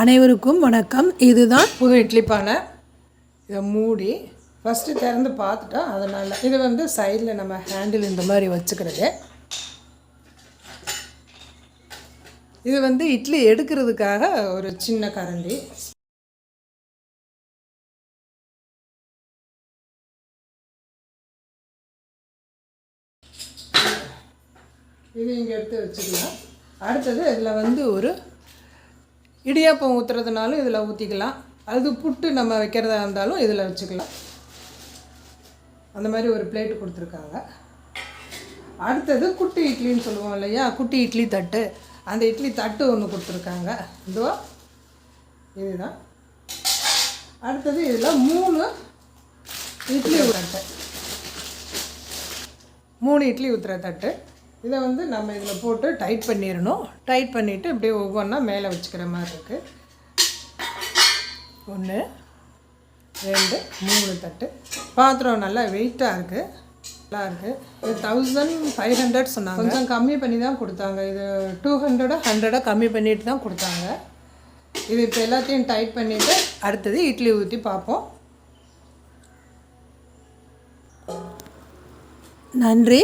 அனைவருக்கும் வணக்கம். இதுதான் புது இட்லி பானை இதை மூடி ஃபஸ்ட்டு திறந்து பார்த்துட்டோம் அதனால் இது வந்து சைடில் நம்ம ஹேண்டில் இந்த மாதிரி வச்சுக்கிறது. இது வந்து இட்லி எடுக்கிறதுக்காக ஒரு சின்ன கரண்டி. இது இங்கே எடுத்து வச்சுக்கலாம். அடுத்தது இதில் வந்து ஒரு இடியாப்பம் ஊற்றுறதுனாலும் இதில் ஊற்றிக்கலாம் அது புட்டு நம்ம வைக்கிறதா இருந்தாலும் இதில் வச்சுக்கலாம். அந்த மாதிரி ஒரு பிளேட்டு கொடுத்துருக்காங்க. அடுத்தது குட்டி இட்லின்னு சொல்லுவோம் இல்லையா? குட்டி இட்லி தட்டு. அந்த இட்லி தட்டு ஒன்று கொடுத்துருக்காங்க. இதோ இதுதான். அடுத்தது இதில் மூணு இட்லி தட்டு. மூணு இட்லி ஊற்றுற தட்டு. இதை வந்து நம்ம இதில் போட்டு டைட் பண்ணிடணும். டைட் பண்ணிவிட்டு இப்படியே ஒவ்வொன்றா மேலே வச்சுக்கிற மாதிரி இருக்குது ஒன்று ரெண்டு மூணு தட்டு. பாத்திரம் நல்லா வெயிட்டாக இருக்குது நல்லா இருக்குது இது தௌசண்ட் ஃபைவ் ஹண்ட்ரட் சொன்னாங்க. கொஞ்சம் கம்மி பண்ணி தான் கொடுத்தாங்க. இது டூ ஹண்ட்ரடோ ஹண்ட்ரடோ கம்மி பண்ணிட்டு தான் கொடுத்தாங்க. இது இப்போ எல்லாத்தையும் டைட் பண்ணிவிட்டு அடுத்தது இட்லி ஊற்றி பார்ப்போம். நன்றி.